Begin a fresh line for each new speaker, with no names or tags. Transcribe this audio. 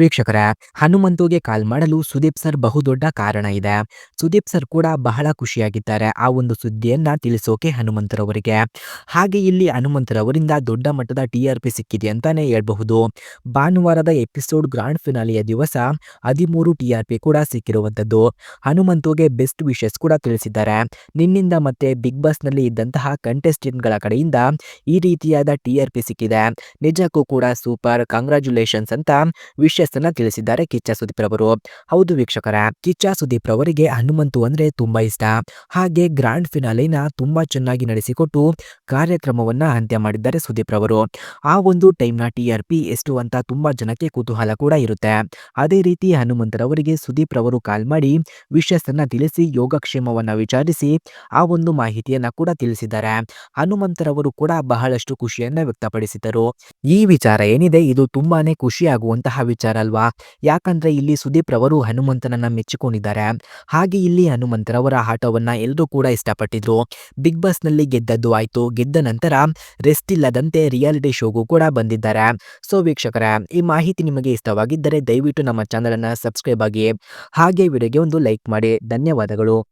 ವೀಕ್ಷಕರೇ, ಹನುಮಂತುಗೆ ಕಾಲ್ ಮಾಡಲು ಸುದೀಪ್ ಸರ್ ಬಹುದೊಡ್ಡ ಕಾರಣ ಇದೆ. ಸುದೀಪ್ ಸರ್ ಕೂಡ ಬಹಳ ಖುಷಿಯಾಗಿದ್ದಾರೆ ಆ ಒಂದು ಸುದ್ದಿಯನ್ನ ತಿಳಿಸೋಕೆ ಹನುಮಂತರವರಿಗೆ. ಹಾಗೆ ಇಲ್ಲಿ ಹನುಮಂತರವರಿಂದ ದೊಡ್ಡ ಮಟ್ಟದ ಟಿ ಆರ್ ಪಿ ಸಿಕ್ಕಿದೆ ಅಂತಾನೆ ಹೇಳಬಹುದು. ಭಾನುವಾರದ ಎಪಿಸೋಡ್ ಗ್ರಾಂಡ್ ಫಿನಾಲಿಯ ದಿವಸ ಹದಿಮೂರು ಟಿ ಆರ್ ಪಿ ಕೂಡ ಸಿಕ್ಕಿರುವಂಥದ್ದು. ಹನುಮಂತುಗೆ ಬೆಸ್ಟ್ ವಿಶಸ್ ಕೂಡ ತಿಳಿಸಿದ್ದಾರೆ. ನಿನ್ನಿಂದ ಮತ್ತೆ ಬಿಗ್ ಬಾಸ್ನಲ್ಲಿ ಇದ್ದಂತಹ ಕಂಟೆಸ್ಟೆಂಟ್ಗಳ ಗಳ ಕಡೆಯಿಂದ ಈ ರೀತಿಯಾದ ಟಿ ಆರ್ ಪಿ ಸಿಕ್ಕಿದೆ. ನಿಜಕ್ಕೂ ಕೂಡ ಸೂಪರ್ ಕಂಗ್ರಾಚ್ಯುಲೇಷನ್ಸ್ ಅಂತ ವಿಶಸ್ ಅನ್ನ ತಿಳಿಸಿದ್ದಾರೆ ಕಿಚ್ಚ ಸುದೀಪ್ ರವರು. ಹೌದು ವೀಕ್ಷಕರ, ಕಿಚ್ಚ ಸುದೀಪ್ ರವರಿಗೆ ಹನುಮಂತು ಅಂದ್ರೆ ತುಂಬಾ ಇಷ್ಟ. ಹಾಗೆ ಗ್ರಾಂಡ್ ಫಿನಾಲೆನ ತುಂಬಾ ಚೆನ್ನಾಗಿ ನಡೆಸಿಕೊಟ್ಟು ಕಾರ್ಯಕ್ರಮವನ್ನ ಅಂತ್ಯ ಮಾಡಿದ್ದಾರೆ ಸುದೀಪ್ ರವರು. ಆ ಒಂದು ಟೈಮ್ನ ಟಿ ಆರ್ ಪಿ ಎಷ್ಟು ಅಂತ ತುಂಬಾ ಜನಕ್ಕೆ ಕುತೂಹಲ ಕೂಡ ಇರುತ್ತೆ. ಅದೇ ರೀತಿ ಹನುಮಂತರವರಿಗೆ ಸುದೀಪ್ ರವರು ಕಾಲ್ ಮಾಡಿ ವಿಶಸ್ ಅನ್ನ ತಿಳಿಸಿ, ಯೋಗಕ್ಷೇಮವನ್ನ ವಿಚಾರಿಸಿ ಆ ಒಂದು ಮಾಹಿತಿಯನ್ನ ಕೂಡ ತಿಳಿಸಿದ್ದಾರೆ. ಹನುಮಂತರವರು ಕೂಡ ಬಹಳಷ್ಟು ಖುಷಿಯನ್ನ ವ್ಯಕ್ತಪಡಿಸಿದರು. ಈ ವಿಚಾರ ಏನಿದೆ? ಇದು ತುಂಬಾನೇ ಖುಷಿಯಾಗುವಂತಹ ವಿಚಾರ. ಅಲ್ವಾ ಯಾಕಂದ್ರೆ ಇಲ್ಲಿ ಸುದೀಪ್ ರವರು ಹನುಮಂತನನ್ನ ಮೆಚ್ಚಿಕೊಂಡಿದ್ದಾರೆ. ಹಾಗೆ ಇಲ್ಲಿ ಹನುಮಂತರವರ ಆಟವನ್ನ ಎಲ್ಲರೂ ಕೂಡ ಇಷ್ಟಪಟ್ಟಿದ್ರು. ಬಿಗ್ ಬಾಸ್ನಲ್ಲಿ ಗೆದ್ದದ್ದು ಆಯ್ತು. ಗೆದ್ದ ನಂತರ ರೆಸ್ಟ್ ಇಲ್ಲದಂತೆ ರಿಯಾಲಿಟಿ ಶೋಗೂ ಕೂಡ ಬಂದಿದ್ದಾರೆ. ಸೊ ವೀಕ್ಷಕರ, ಈ ಮಾಹಿತಿ ನಿಮಗೆ ಇಷ್ಟವಾಗಿದ್ದರೆ ದಯವಿಟ್ಟು ನಮ್ಮ ಚಾನಲ್ ಅನ್ನ ಸಬ್ಸ್ಕ್ರೈಬ್ ಆಗಿ ಹಾಗೆ ವಿಡಿಯೋಗೆ ಒಂದು ಲೈಕ್ ಮಾಡಿ. ಧನ್ಯವಾದಗಳು.